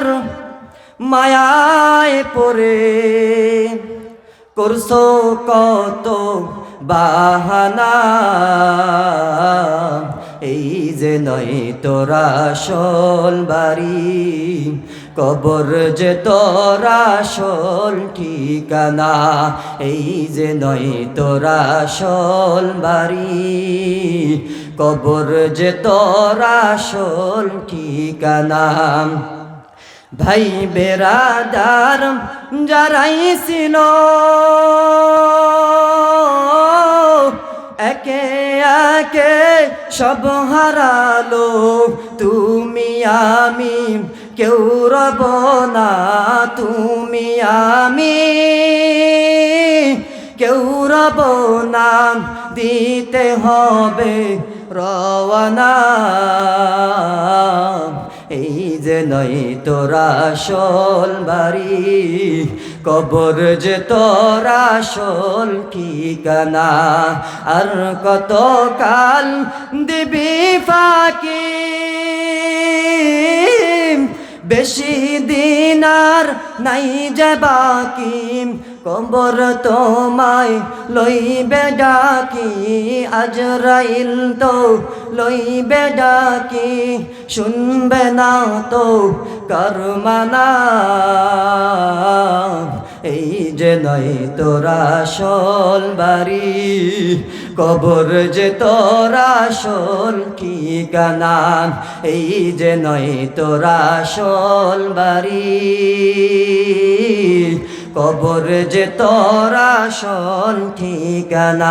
দুনিয়ার মায়ায় পড়ে। করছ কত বাহানা? এই যে নয় তোরা শোল বাড়ি, কবর যে তোরা শোল ঠিকানা, এই যে নয় তোরা শোল বাড়ি, কবর যে তোরা শোল ঠিকানা। ভাই বেরাদার যারাই ছিল, একে একে সব হারালো। তুমি আমি, কেউ রব না, তুমি আমি, কেউ রব না, দিতে হবে রওয়ানা এই যে নয় তোরা শোল বাড়ি, কবর যে তোরা শোল ঠিকানা, আর কত কাল দিবি ফাঁকি? বেশি দিন আর নাই যে বাকি কবর তোমায় লইবে ডাকি, আজরাইল তো লইবে ডাকি, শুনবে না তো করমানা। এই যে নয় তোরা শোল বাড়ি, কবর যে তোরা কি ঠিকানা এই যে নয় তোরা শোল বাড়ি। কবর যে তোরা শোল ঠিকানা?